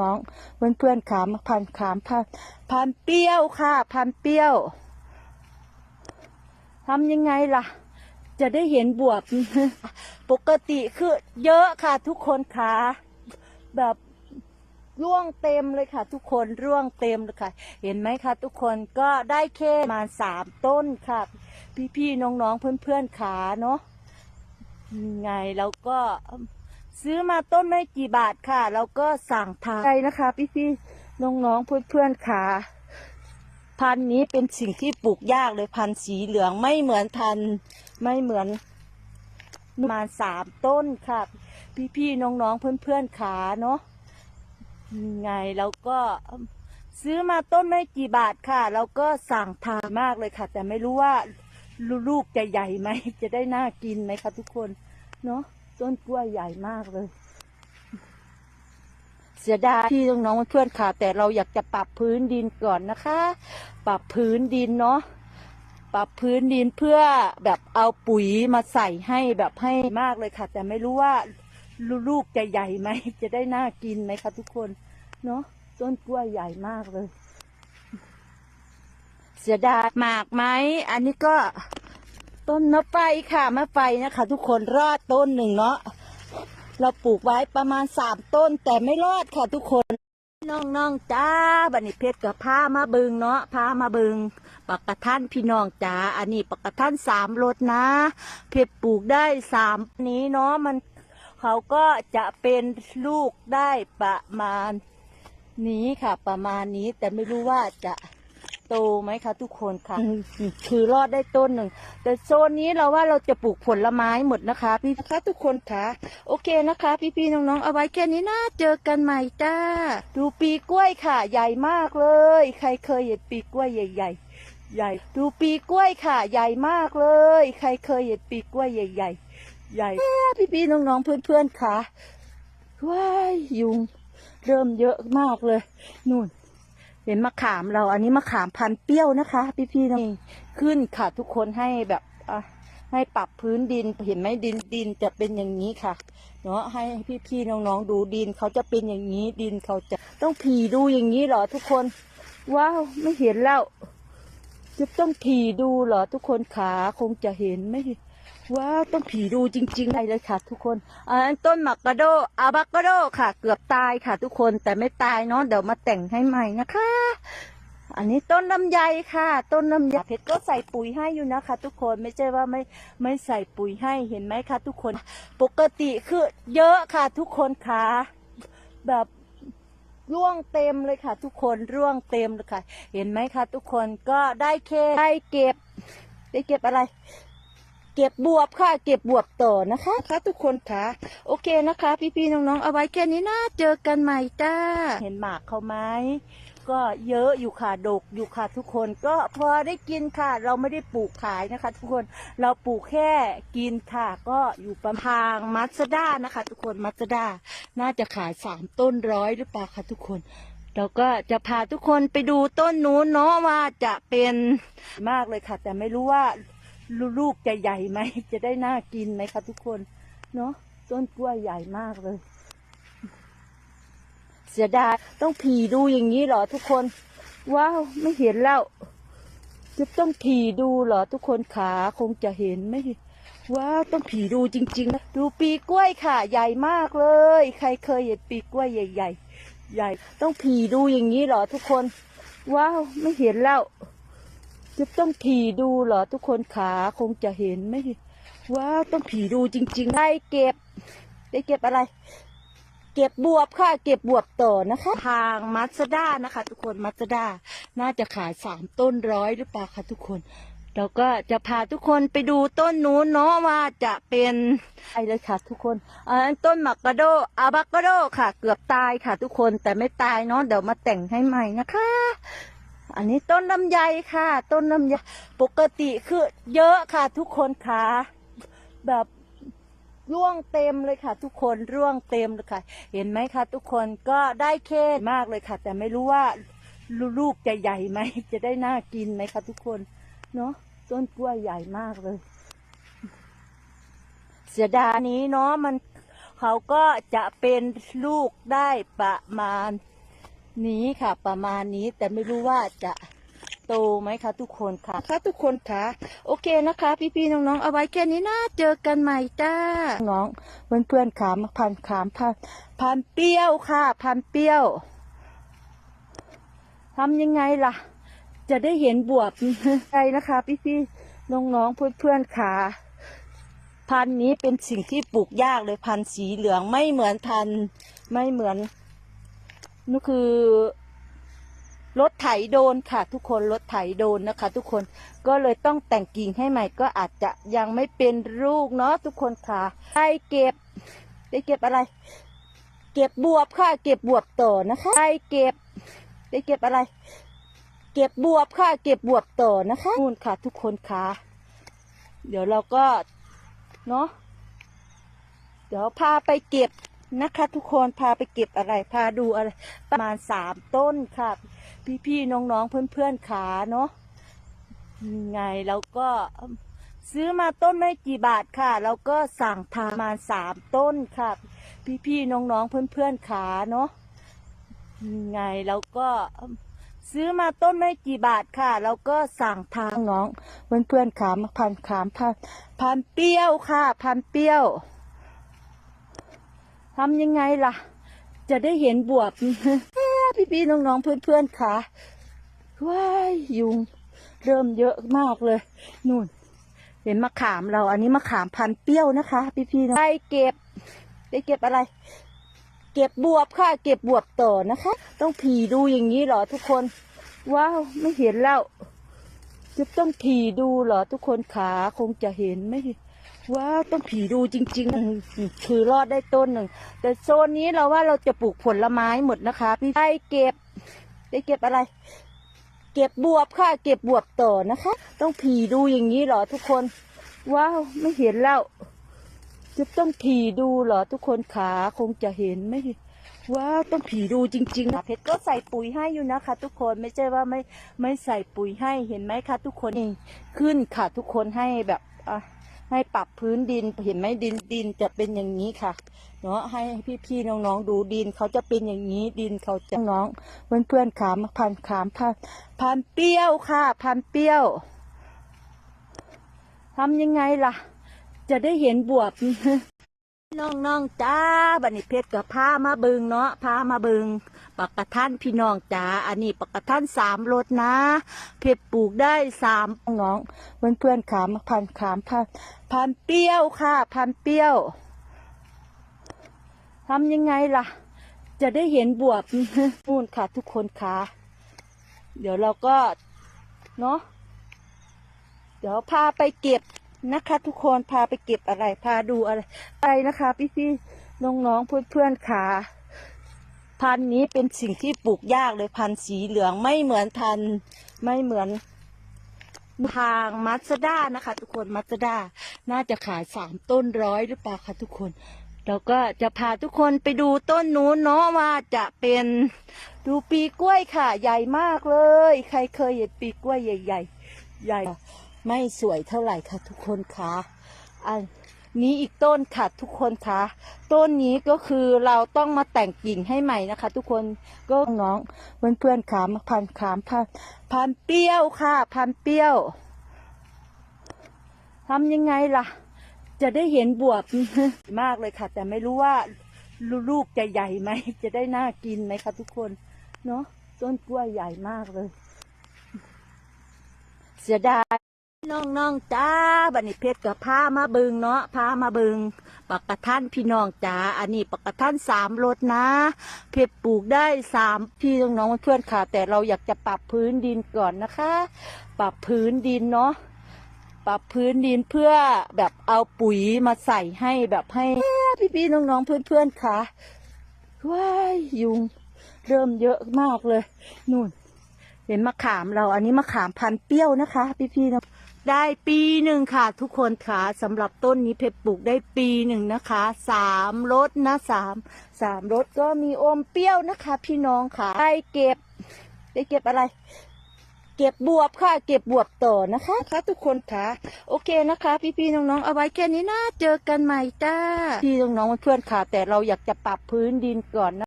น้องเพื่อนเพื่อนๆขามพันขามพันพันเปรี้ยวค่ะพันเปรี้ยวทำยังไงล่ะ จะได้เห็นบวบปกติคือเยอะค่ะทุกคนค่ะแบบร่วงเต็มเลยค่ะ ทุกคนร่วงเต็มเลยค่ะ เห็นไหมคะ ทุกคนก็ได้แค่มาสามต้นค่ะ พี่ๆน้องๆเพื่อนๆขาเนาะยังไงแล้วก็ ซื้อมาต้นไม่กี่บาทค่ะ แล้วก็สั่งทานไปนะคะพี่ๆน้องๆเพื่อนๆขาพันธุ์นี้เป็นสิ่งที่ปลูกยากเลยพันธุ์สีเหลืองไม่เหมือนพันธุ์ไม่เหมือนประมาณสามต้นค่ะ พี่ๆน้องๆเพื่อนๆขาเนาะยังไงแล้วก็ซื้อมาต้นไม่กี่บาทค่ะ แล้วก็สั่งทานมากเลยค่ะ แต่ไม่รู้ว่าลูกจะใหญ่ไหมจะได้น่ากินไหมคะทุกคนเนาะ ต้นกล้วยใหญ่มากเลย เสียดายพี่น้องๆเพื่อนค่ะ แต่เราอยากจะปรับพื้นดินก่อนนะคะ ปรับพื้นดินเนาะปรับพื้นดินเพื่อแบบเอาปุ๋ยมาใส่ให้แบบให้มากเลยค่ะ แต่ไม่รู้ว่าลูกจะใหญ่ไหมจะได้น่ากินไหมคะทุกคนเนาะต้นกล้วยใหญ่มากเลย เสียดายหมากไหมอันนี้ก็ ต้นมะไฟค่ะมะไฟนะคะ ทุกคนรอดต้นหนึ่งเนาะเราปลูกไว้ประมาณสามต้นแต่ไม่รอดค่ะทุกคนน้องๆจ้าบันนี้เพชรกับผ้ามาบึงเนาะผ้ามาบึงปักกระท่านพี่น้องจ้าอันนี้ปักกระท่านสามรถนะ เพชรปลูกได้สามนี้เนาะมัน เขาก็จะเป็นลูกได้ประมาณนี้ค่ะ ประมาณนี้แต่ไม่รู้ว่าจะ โตไหมคะทุกคนค่ะคือรอดได้ต้นหนึ่ง แต่โซนนี้เราว่าเราจะปลูกผลไม้หมดนะคะพี่นะคะทุกคนค่ะ โอเคนะคะ พี่ๆน้องๆเอาไว้แค่นี้นะเจอกันใหม่จ้า ดูปีกล้วยค่ะ ใหญ่มากเลย ใครเคยเห็นปีกล้วยใหญ่ ๆใหญ่ดูปีกล้วยค่ะ ใหญ่มากเลย ใครเคยเห็นปีกล้วยใหญ่ๆใหญ่พี่ๆน้องๆเพื่อนๆค่ะว้ายยุงเริ่มเยอะมากเลยนู่น เห็นมะขามเราอันนี้มะขามพันเปรี้ยวนะคะ พี่ๆน้องขึ้นค่ะ ทุกคนให้แบบอะให้ปรับพื้นดินเห็นไหมดินดินจะเป็นอย่างนี้ค่ะเนาะให้พี่ๆน้องๆดูดินเขาจะเป็นอย่างนี้ดินเขาจะต้องผีดูอย่างนี้เหรอทุกคน ว้าวไม่เห็นแล้วจะต้องผีดูเหรอทุกคนขาคงจะเห็นไม่เห็น ว้าวต้องผีดูจริงๆเลยค่ะ ทุกคนอันนั้นต้นมักกะโดอาบักกะโดค่ะ เกือบตายค่ะ ทุกคนแต่ไม่ตายเนาะเดี๋ยวมาแต่งให้ใหม่นะคะ อันนี้ต้นลำไยค่ะ ต้นลำไยเพชรก็ใส่ปุ๋ยให้อยู่นะคะ ทุกคนไม่ใช่ว่าไม่ไม่ใส่ปุ๋ยให้เห็นไหมคะ ทุกคนปกติคือเยอะค่ะ ทุกคนค่ะแบบร่วงเต็มเลยค่ะ ทุกคนร่วงเต็มเลยค่ะ เห็นไหมคะ ทุกคนก็ได้แค่ได้เก็บ ได้เก็บอะไร เก็บบวบค่ะ เก็บบวบต่อนะคะค่ะทุกคนค่ะ โอเคนะคะ พี่ๆน้องๆ เอาไว้แค่นี้นะเจอกันใหม่จ้า เห็นหมากเขาไหมก็เยอะอยู่ค่ะดกอยู่ค่ะทุกคนก็พอได้กินค่ะ เราไม่ได้ปลูกขายนะคะ ทุกคนเราปลูกแค่กินค่ะ ก็อยู่ประมาณมัสด้านะคะ ทุกคนมัสด้าน่าจะขายสามต้นร้อยหรือเปล่าคะทุกคนเราก็จะพาทุกคนไปดูต้นนู้นเนาะว่าจะเป็นมากเลยค่ะ แต่ไม่รู้ว่า ลูกจะใหญ่ไหม จะได้น่ากินไหมคะทุกคน เนาะต้นกล้วยใหญ่มากเลย เสียดายต้องผีดูอย่างนี้เหรอทุกคน ว้าวไม่เห็นแล้วจะต้องผีดูเหรอทุกคนขาคงจะเห็นไม่เห็นว้าวต้องผีดูจริงๆนะดูปีกล้วยค่ะ ใหญ่มากเลย ใครเคยเห็นปีกล้วยใหญ่ ๆ ใหญ่ ต้องผีดูอย่างนี้เหรอทุกคน ว้าวไม่เห็นแล้ว จะต้องผีดูเหรอทุกคนขาคงจะเห็นไม่เห็นว้าวต้องผีดูจริง ๆ ได้เก็บ ได้เก็บอะไร เก็บบวบค่ะ เก็บบวบต่อนะคะ ทางมัสด้านะคะ ทุกคนมัสด้าน่าจะขายสามต้นร้อยหรือเปล่าคะทุกคนเราก็จะพาทุกคนไปดูต้นนู้นเนาะว่าจะเป็นอะไรเลยค่ะ ทุกคนอันต้นมักกะโดอาบักกะโดค่ะ เกือบตายค่ะ ทุกคนแต่ไม่ตายเนาะเดี๋ยวมาแต่งให้ใหม่นะคะ อันนี้ต้นลำไยค่ะ ต้นลำไยปกติคือเยอะค่ะทุกคนค่ะแบบร่วงเต็มเลยค่ะ ทุกคนร่วงเต็มเลยค่ะ เห็นไหมคะ ทุกคนก็ได้แค่มากเลยค่ะ แต่ไม่รู้ว่าลูกจะใหญ่ไหมจะได้น่ากินไหมคะ ทุกคนเนาะต้นกล้วยใหญ่มากเลย เสียดายนี้เนาะมันเขาก็จะเป็นลูกได้ประมาณ นี้ค่ะ ประมาณนี้แต่ไม่รู้ว่าจะโตไหมคะทุกคนค่ะค่ะทุกคนค่ะ โอเคนะคะ พี่ๆน้องๆเอาไว้แค่นี้นะเจอกันใหม่จ้าน้องเพื่อนๆขามพันขามพันพันเปรี้ยวค่ะ พันเปรี้ยวทำยังไงล่ะ จะได้เห็นบวบใจนะคะ พี่ๆน้องๆเพื่อนๆขาพันธุ์นี้เป็นสิ่งที่ปลูกยากเลยพันธุ์สีเหลืองไม่เหมือนพันธุ์ไม่เหมือน นี่คือรถไถโดนค่ะ ทุกคนรถไถโดนนะคะ ทุกคนก็เลยต้องแต่งกิ่งให้ใหม่ก็อาจจะยังไม่เป็นลูกเนาะทุกคนค่ะได้เก็บได้เก็บอะไร เก็บบวบค่ะ เก็บบวบต่อนะคะได้เก็บได้เก็บอะไร เก็บบวบค่ะ เก็บบวบต่อนะคะนู่นค่ะ ทุกคนค่ะเดี๋ยวเราก็เนาะเดี๋ยวพาไปเก็บ นะคะ ทุกคนพาไปเก็บอะไรพาดูอะไร ประมาณสามต้นค่ะ พี่ๆน้องๆเพื่อนๆขาเนาะยังไงเราก็ซื้อมาต้นไม่กี่บาทค่ะเราก็สั่งทางประมาณสามต้นค่ะ พี่ๆน้องๆเพื่อนๆขาเนาะยังไงเราก็ซื้อมาต้นไม่กี่บาทค่ะ แล้วก็สั่งทางน้องเพื่อนเพื่อนๆขามพันขามพันพันเปรี้ยวค่ะ พันเปรี้ยว ทำยังไงล่ะ จะได้เห็นบวบพี่ๆน้องๆเพื่อนๆค่ะว้ายยุงเริ่มเยอะมากเลยนู่น เห็นมะขามเรา อันนี้มะขามพันเปรี้ยวนะคะ พี่พี่ๆได้เก็บได้เก็บอะไร เก็บบวบค่ะ เก็บบวบต่อนะคะ ต้องผีดูอย่างนี้เหรอทุกคน ว้าวไม่เห็นแล้วจะต้องผีดูเหรอทุกคนขาคงจะเห็นไม่ ว้าวต้องผีดูจริงๆคือรอดได้ต้นหนึ่ง แต่โซนนี้เราว่าเราจะปลูกผลไม้หมดนะคะ พี่ได้เก็บ ได้เก็บอะไร เก็บบวบค่ะ เก็บบวบต่อนะคะ ต้องผีดูอย่างนี้เหรอทุกคน ว้าวไม่เห็นแล้วจะต้องผีดูเหรอทุกคนขาคงจะเห็นไม่เห็นว้าวต้องผีดูจริงๆนะเพชรก็ใส่ปุ๋ยให้อยู่นะคะ ทุกคนไม่ใช่ว่าไม่ไม่ใส่ปุ๋ยให้เห็นไหมคะ ทุกคนนี่ขึ้นค่ะทุกคนให้แบบอะ ให้ปรับพื้นดินเห็นไหมดินดินจะเป็นอย่างนี้ค่ะ เนาะให้พี่ๆน้องๆดูดินเขาจะเป็นอย่างนี้ดินเขาจะน้องเพื่อนๆขามพันขามพันพันเปรี้ยวค่ะ พันเปรี้ยวทำยังไงล่ะ จะได้เห็นบวบน้องน้องๆจ้าบันนี้เพชรกับผ้ามาเบิงเนาะผ้ามาเบิง ปักกระท่านพี่น้องจ้าอันนี้ปักกระท่านสามรถนะ เพชรปลูกได้สามน้องเพื่อนเพื่อนๆขามพันขามพันพันเปรี้ยวค่ะ พันเปรี้ยวทำยังไงล่ะ จะได้เห็นบวบนู่นค่ะ ทุกคนค่ะ เดี๋ยวเราก็เนาะเดี๋ยวพาไปเก็บนะคะ ทุกคนพาไปเก็บอะไร พาดูอะไร ไปนะคะ พี่พี่ๆน้องๆเพื่อนๆขา พันธุ์นี้เป็นสิ่งที่ปลูกยากเลยพันธุ์สีเหลืองไม่เหมือนพันธุ์ไม่เหมือนทางมัสด้านะคะ ทุกคนมัสด้าน่าจะขายสามต้นร้อยหรือเปล่าคะทุกคนเราก็จะพาทุกคนไปดูต้นนู้นเนาะว่าจะเป็นดูปีกล้วยค่ะ ใหญ่มากเลย ใครเคยเห็นปีกล้วยใหญ่ ๆ ใหญ่ ไม่สวยเท่าไหร่ค่ะ ทุกคนคะอัน นี้อีกต้นค่ะทุกคนคะต้นนี้ก็คือเราต้องมาแต่งกิ่งให้ใหม่นะคะ ทุกคนก็น้องเพื่อนเพื่อนๆขามพันขามพันพันเปรี้ยวค่ะ พันเปรี้ยวทำยังไงล่ะ จะได้เห็นบวบมากเลยค่ะ แต่ไม่รู้ว่าลูกจะใหญ่ไหมจะได้น่ากินไหมคะทุกคนเนาะต้นกล้วยใหญ่มากเลย เสียดาย น้องน้องจ้าบันนี้เพชรกับผ้ามาบิงเนาะผ้ามาบิงปักกระท่านพี่น้องจ้าอันนี้ปักกระท่านสามรถนะ เพชรปลูกได้สามพี่น้องน้องเพื่อนค่ะ แต่เราอยากจะปรับพื้นดินก่อนนะคะ ปรับพื้นดินเนาะปรับพื้นดินเพื่อแบบเอาปุ๋ยมาใส่ให้แบบให้พี่พี่ๆน้องน้องๆเพื่อนค่ะว้ายยุงเริ่มเยอะมากเลยนู่น เห็นมะขามเราอันนี้มะขามพันเปรี้ยวนะคะ พี่พี่ๆนะ ได้ปีหนึ่งค่ะ ทุกคนค่ะสำหรับต้นนี้เพชรปลูกได้ปีหนึ่งนะคะสามรสนะสามสามรสก็มีอมเปรี้ยวนะคะ พี่น้องค่ะได้เก็บ ได้เก็บอะไร เก็บบวบค่ะ เก็บบวบต่อนะคะค่ะทุกคนค่ะ โอเคนะคะ พี่ๆน้องๆเอาไว้แค่นี้นะเจอกันใหม่จ้าพี่น้องๆเพื่อนค่ะ แต่เราอยากจะปรับพื้นดินก่อนนะ